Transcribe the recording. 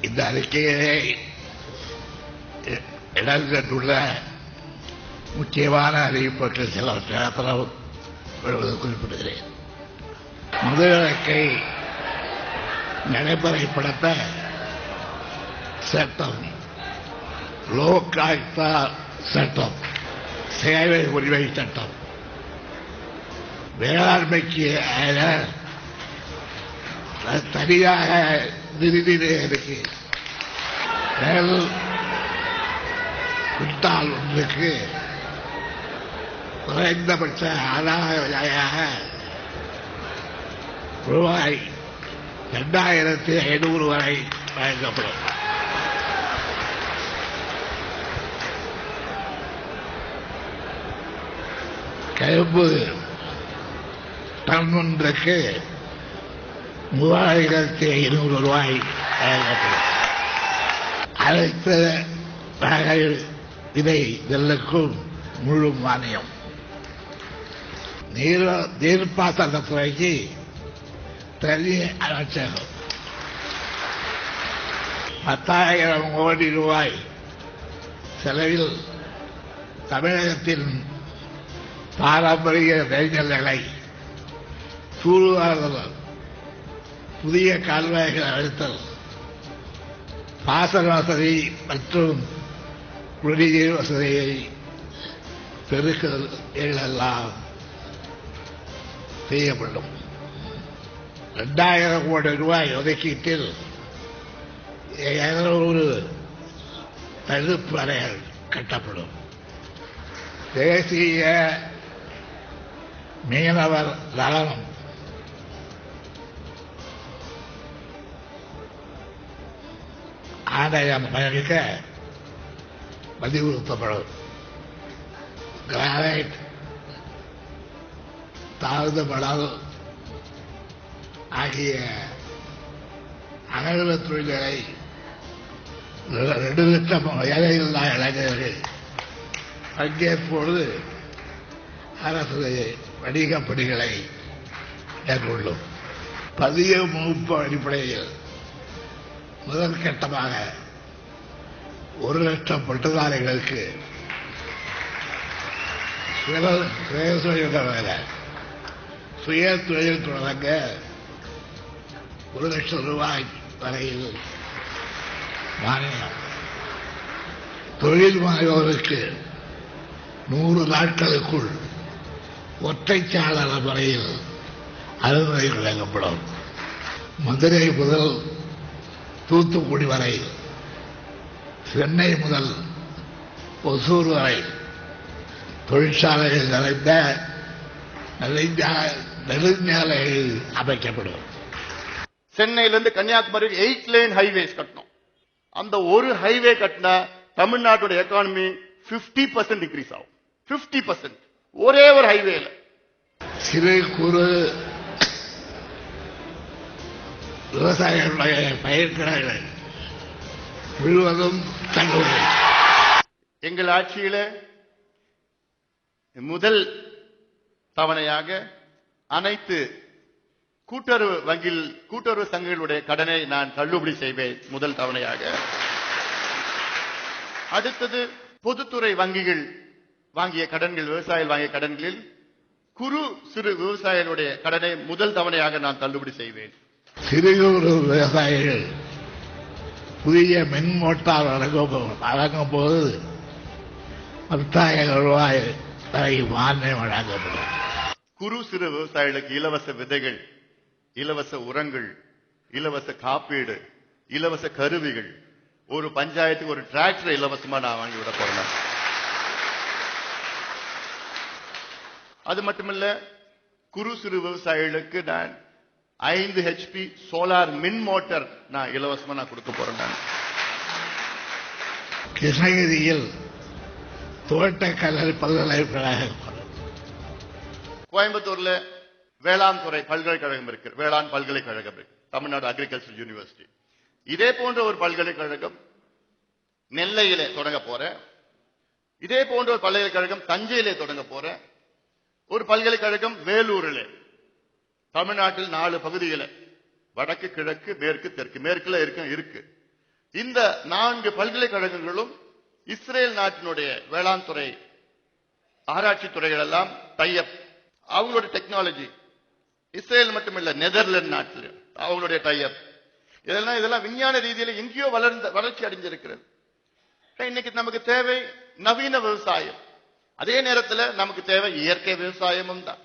இந்த அறிக்கையை இ- இடம்பெற்றுள்ள முக்கியமான அறிவிப்புகள் சிலவற்றை மாத்திரம் வருவது குறிப்பிடுகிறேன். முதல் நடைமுறைப்படுத்த சட்டம் லோக் ஆயுக்தா சட்டம் சேவை உரிமை சட்டம் வேளாண்மைக்கு என தனியாக நிதி இருக்கு குட்டால் ஒன்றுக்கு குறைந்தபட்ச ஆதாய விலையாக ரூபாய் இரண்டாயிரத்தி ஐநூறு வரை வழங்கப்படும். கரும்பு டன் ஒன்றுக்கு மூவாயிரத்தி ஐநூறு ரூபாய் வழங்கப்படும் அனைத்து வகை விதை நெல்லுக்கும் முழு மானியம் நீர் நீர்ப்பாசனத்துறைக்கு தனி அமைச்சகம் பத்தாயிரம் கோடி ரூபாய் செலவில் தமிழகத்தின் பாரம்பரிய நெய்நெல்லை தூர்வாறுதல் புதிய கால்வாய்கள் அழுத்தல். பாசன வசதி மற்றும் குடிநீர் வசதியை பெருக்குதல் எல்லாம் செய்யப்படும். இரண்டாயிரம் கோடி ரூபாய் ஒதுக்கீட்டில் இருநூறு தடுப்பு அறைகள் கட்டப்படும். தேசிய மீனவர் நலனம் ஆதாயம் பயணிக்க வலியுறுத்தப்படும் கிரானைட் தாழ்ந்த மணல் ஆகிய அகழ்வு தொழில்களை ரெண்டு லட்சம் வேலையில்லா இளைஞர்கள் பங்கேற்போது அரசு வணிக பணிகளை மேற்கொள்ளும். பதிய முகப்பு அடிப்படையில் முதல் கட்டமாக ஒரு லட்சம் பட்டதாரிகளுக்கு சுய- சுய தொழில் தொடங்க சுய தொழில் தொடங்க ஒரு லட்சம் ரூபாய் வரையில் மானியம் தொழில் முனைவோருக்கு நூறு நாட்களுக்குள் ஒற்றைச்சாளர முறையில் அனுமதி வழங்கப்படும். மதுரை முதல் தூத்துக்குடி வரை சென்னை முதல் ஒசூர் வரை தொழிற்சாலைகள் நிறைந்த நெடுஞ்சா- நெடுஞ்சாலைகள் அமைக்கப்படும். சென்னையில இருந்து கன்னியாகுமரி எயிட் லேன் ஹைவேஸ் கட்டணும். அந்த ஒரு ஹைவே கட்டினா தமிழ்நாட்டோட எக்கானமி 50% பர்சன்ட் இன்க்ரீஸ் ஆகும். 50% பர்சன்ட் ஒரே ஒரு ஹைவேல சிறு குறு விவசாயிகளுடைய பயிர்க்கடர்கள் முழுவதும் தங்களுடைய எங்கள் ஆட்சியில முதல் தவணையாக அனைத்து கூட்டுறவு வங்கியில் கூட்டுறவு சங்கங்களுடைய கடனை நான் தள்ளுபடி செய்வேன் முதல் தவணையாக. அடுத்தது பொதுத்துறை வங்கிகள் வாங்கிய கடன்கள் விவசாயிகள் வாங்கிய கடன்களில் குறு சிறு விவசாயிகளுடைய கடனை முதல் தவணையாக நான் தள்ளுபடி செய்வேன். சிறு விவசாயிகள் புதிய மின் மோட்டார் வழங்கும் வழங்கும் போது பத்தாயிரம் ரூபாய் வரை மானியம் வழங்கப்படும். குறு சிறு விவசாயிகளுக்கு இலவச விதைகள் இலவச உரங்கள் இலவச காப்பீடு இலவச கருவிகள் ஒரு பஞ்சாயத்துக்கு ஒரு டிராக்டர் இலவசமா நான் வாங்கி விட போறேன். அது மட்டுமல்ல குறு சிறு விவசாயிகளுக்கு நான் ஐந்து ஹெச்பி சோலார் மின் மோட்டார் நான் இலவசமா நான் கொடுக்க போறேன் நான். கிருஷ்ணகிரியில் தோட்டக்கலை பல்கலைக்கழகம். கோயம்புத்தூர்ல வேளாண் துறை பல்கலைக்கழகம் இருக்கு. வேளாண் பல்கலைக்கழகம் இருக்கு. தமிழ்நாடு அக்ரிகல்ச்சர் யூனிவர்சிட்டி இதே போன்ற ஒரு பல்கலைக்கழகம் நெல்லையிலே தொடங்க போறேன். இதே போன்ற ஒரு பல்கலைக்கழகம் தஞ்சையிலே தொடங்க போறேன். ஒரு பல்கலைக்கழகம் வேலூரிலே. தமிழ்நாட்டில் நாலு பகுதிகளை வடக்கு கிழக்கு மேற்கு தெற்கு மேற்குல இருக்க இருக்கு. இந்த நான்கு பல்கலைக்கழகங்களும் இஸ்ரேல் நாட்டினுடைய வேளாண் துறை ஆராய்ச்சி துறைகள் எல்லாம் டைப் அவங்களுடைய டெக்னாலஜி இஸ்ரேல் மட்டுமில்ல நெதர்லாந்து நாட்டில் அவங்களுடைய டைப் இதெல்லாம் இதெல்லாம் விஞ்ஞான ரீதியில எங்கேயோ வளர்ந்த வளர்ச்சி அடைஞ்சிருக்கிறது. இன்னைக்கு நமக்கு தேவை நவீன விவசாயம். அதே நேரத்தில் நமக்கு தேவை இயற்கை விவசாயமும் தான்.